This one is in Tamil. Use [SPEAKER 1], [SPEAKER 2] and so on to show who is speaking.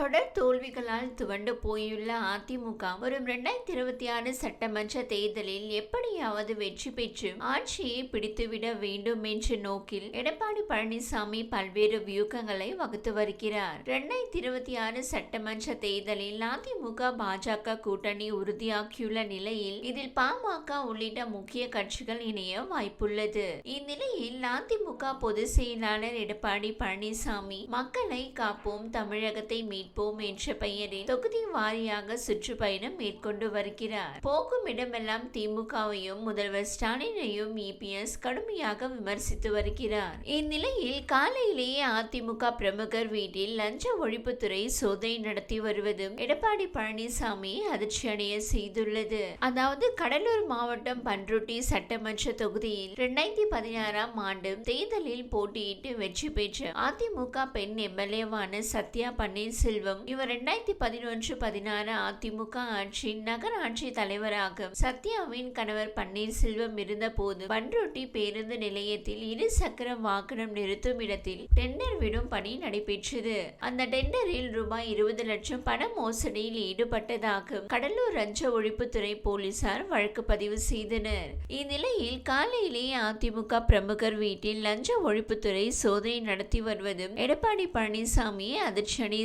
[SPEAKER 1] தொடர் தோல்விகளால் துவண்டு போயுள்ள அதிமுக வரும் இரண்டாயிரத்தி இருபத்தி ஆறு சட்டமன்ற தேர்தலில் எப்படியாவது வெற்றி பெற்று ஆட்சியை பிடித்துவிட வேண்டும் என்ற நோக்கில் எடப்பாடி பழனிசாமி பல்வேறு வியூகங்களை வகுத்து வருகிறார். இரண்டாயிரத்தி இருபத்தி ஆறு சட்டமன்ற தேர்தலில் அதிமுக பாஜக கூட்டணி உறுதியாக்கியுள்ள நிலையில் இதில் பாமக உள்ளிட்ட முக்கிய கட்சிகள் இணைய வாய்ப்புள்ளது. இந்நிலையில் அதிமுக பொதுச் செயலாளர் எடப்பாடி பழனிசாமி மக்களை காப்போம் தமிழகத்தை மீட்போம் என்ற பெயரில் தொகுதி வாரியாக சுற்றுப்பயணம் மேற்கொண்டு வருகிறார். போகும் இடமெல்லாம் திமுகவையும் முதல்வர் ஸ்டாலினையும் இபிஎஸ் கடுமையாக விமர்சித்து வருகிறார். இந்நிலையில் காலையிலேயே அதிமுக பிரமுகர் வீட்டில் லஞ்ச ஒழிப்புத்துறை சோதனை நடத்தி வருவதும் எடப்பாடி பழனிசாமி அதிர்ச்சியடைய செய்துள்ளது. அதாவது கடலூர் மாவட்டம் பன்ருட்டி சட்டமன்ற தொகுதியில் இரண்டாயிரத்தி பதினாறாம் ஆண்டு தேர்தலில் போட்டியிட்டு வெற்றி பெற்ற அதிமுக பெண் எம்எல்ஏவான சத்யா பன்னீர்செல்வம் செல்வம். இவர் இரண்டாயிரத்தி பதினொன்று பதினாறு அதிமுக ஆட்சியின் நகராட்சி தலைவராக சத்யாவின் கணவர் பன்னீர்செல்வம் இருந்த போது பன்ருட்டி பேருந்து நிலையத்தில் இரு சக்கர வாகனம் நிறுத்தும் இடத்தில் டெண்டர் விடும் பணி நடைபெற்றது. அந்த டெண்டரில் ரூபாய் இருபது லட்சம் பண மோசடியில் ஈடுபட்டதாக கடலூர் லஞ்ச ஒழிப்புத்துறை போலீசார் வழக்கு பதிவு செய்தனர். இந்நிலையில் காலையிலேயே அதிமுக பிரமுகர் வீட்டில் லஞ்ச ஒழிப்புத்துறை சோதனை நடத்தி வருவதும் எடப்பாடி பழனிசாமியை அதிர்ச்சியடைய